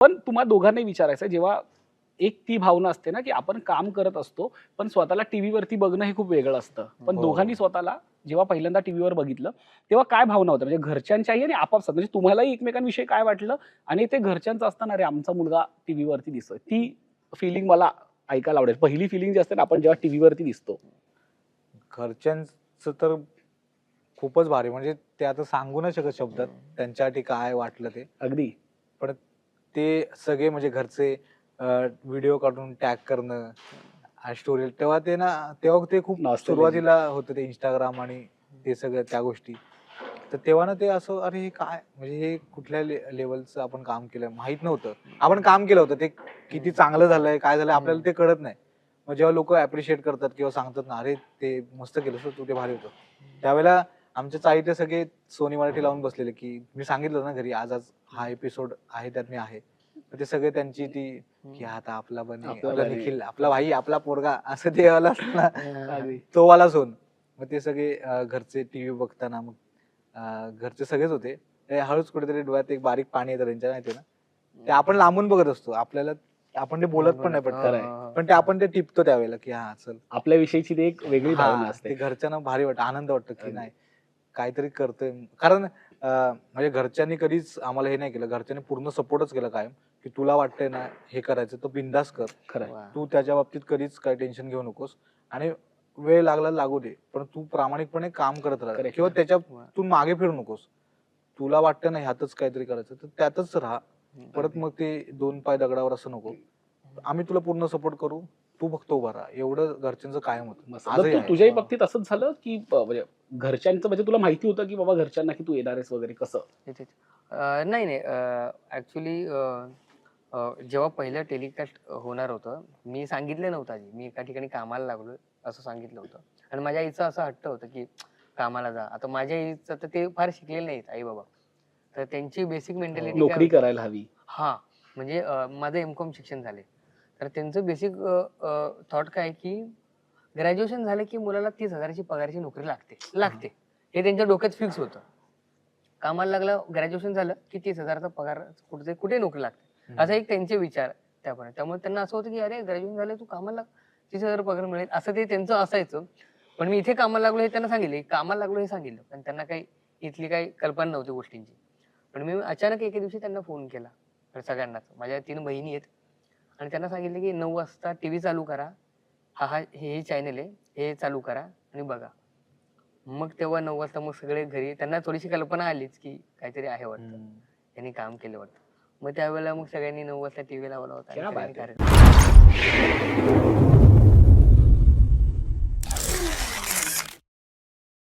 पण तुम्हाला दोघांनाही विचारायचं जेव्हा एक ती भावना असते ना की आपण काम करत असतो पण स्वतःला टीव्हीवरती बघणं हे खूप वेगळं असतं. पण हो. दोघांनी स्वतःला जेव्हा पहिल्यांदा टीव्हीवर बघितलं तेव्हा काय भावना होत्या? म्हणजे घरच्यांच्याही आणि आपापसात. म्हणजे तुम्हालाही एकमेकांविषयी काय वाटलं? आणि ते घरच्यांचं असताना अरे आमचा मुलगा टीव्हीवरती दिसतोय. ती फिलिंग मला ऐकायला आवडेल. पहिली फिलिंग जी असते ना आपण जेव्हा टीव्हीवरती दिसतो. घरच्यांचं तर खूपच भारी. म्हणजे ते आता सांगू नाही शकत शब्दात त्यांच्यासाठी काय वाटलं ते. अगदी. ते सगळे म्हणजे घरचे व्हिडिओ काढून टॅग करणं स्टोरी तेव्हा ते ना तेव्हा ते खूप. सुरुवातीला होतं ते इंस्टाग्राम आणि ते सगळं त्या गोष्टी. तर तेव्हा ना ते असं अरे हे काय? म्हणजे हे कुठल्या लेवलचं आपण काम केलं माहीत नव्हतं. आपण काम केलं होतं. ते किती चांगलं झालंय काय झालंय आपल्याला ते कळत नाही. मग जेव्हा लोक अप्रिशिएट करतात किंवा सांगतात ना अरे ते मस्त केलं तू ते भारी होतं. त्यावेळेला आमच्या चाळीतले सगळे सोनी मराठी लावून बसलेले की मी सांगितलं ना घरी आज आज हा एपिसोड आहे त्यात मी आहे. तर ते सगळे त्यांची ती की आता आपला बने आपला. निखिल आपला भाई आपला पोरगा असं ते वाला तो वाला सोन. मग ते सगळे घरचे टीव्ही बघताना मग घरचे सगळेच होते. हळूच कुठेतरी डोळ्यात एक बारीक पाणी येतं त्यांच्या माहिती ना. ते आपण लांबून बघत असतो. आपल्याला आपण ते बोलत पण नाही पटकन. आहे. पण ते आपण ते टिपतो त्यावेळेला की हा चल. आपल्याविषयीची ती एक वेगळी भावना असते. घरच्यांना भारी वाटतं आनंद वाटतो की. नाही. काहीतरी करतोय. कारण अं, म्हणजे घरच्यांनी कधीच आम्हाला हे नाही केलं. घरच्यांनी पूर्ण सपोर्टच केलं कायम की तुला वाटतंय ना हे करायचं तर बिंदास कर. खरं. तू त्याच्या बाबतीत कधीच काही टेन्शन घेऊ नकोस. आणि वेळ लागला लागू दे पण तू प्रामाणिकपणे काम करत राहा. Correct. किंवा त्याच्यातून मागे फिरू नकोस. तुला वाटतं ना ह्यातच काहीतरी करायचं तर त्यातच राहा. परत मग ते दोन पाय दगडावर असं नको. आम्ही तुला पूर्ण सपोर्ट करू. तू उभा राहा एवढं घरच्यांचं कायम होतं. आजही आहे. तुझ्याही बाबतीत असंच झालं की अ, म्हणजे घरच्यांचं म्हणजे तुला माहिती होतं की बाबा घरच्यांना की तू येणार आहेस वगैरे कसं. अं, नाही नाही. ऍक्च्युली जेव्हा पहिलं टेलिकास्ट होणार होतं मी सांगितलं नव्हतं आधी. मी एका ठिकाणी कामाला लागलो असं सांगितलं होतं. आणि माझ्या आईचं असं हट्ट होतं की कामाला जा. आता माझ्या आईचं तर ते फार शिकलेले नाहीत आई बाबा. तर त्यांची बेसिक मेंटॅलिटी नोकरी करायला हवी. हा. म्हणजे अं, माझं एम कॉम शिक्षण झाले. तर त्यांचं बेसिक थॉट काय की ग्रॅज्युएशन झालं की मुलाला तीस हजाराची पगाराची नोकरी लागते लागते. हे त्यांच्या डोक्यात फिक्स होतं. कामाला लागलं ग्रॅज्युएशन झालं की तीस हजाराचा पगार कुठे कुठे नोकरी लागते. असा एक त्यांचे विचार त्याप्रमाणे. त्यामुळे त्यांना असं होतं की अरे ग्रॅज्युएशन झालं तू कामाला तीस हजार पगार मिळेल. असं ते त्यांचं असायचं. पण मी इथे कामाला लागलो हे त्यांना सांगितले. कामाला लागलो हे सांगितलं. पण त्यांना काही इथली काही कल्पना नव्हती गोष्टींची. पण मी अचानक एके दिवशी त्यांना फोन केला तर सगळ्यांनाच. माझ्या तीन बहिणी आहेत. आणि त्यांना सांगितलं की नऊ वाजता टी व्ही चालू करा. हा हा हे हे चॅनल आहे. हे चालू करा आणि बघा. मग तेव्हा नऊ वाजता मग सगळे घरी त्यांना थोडीशी कल्पना आलीच की काहीतरी आहे वाटतं. त्यांनी काम केलं वाटतं. मग त्यावेळेला मग सगळ्यांनी नऊ वाजता टीव्ही लावला होता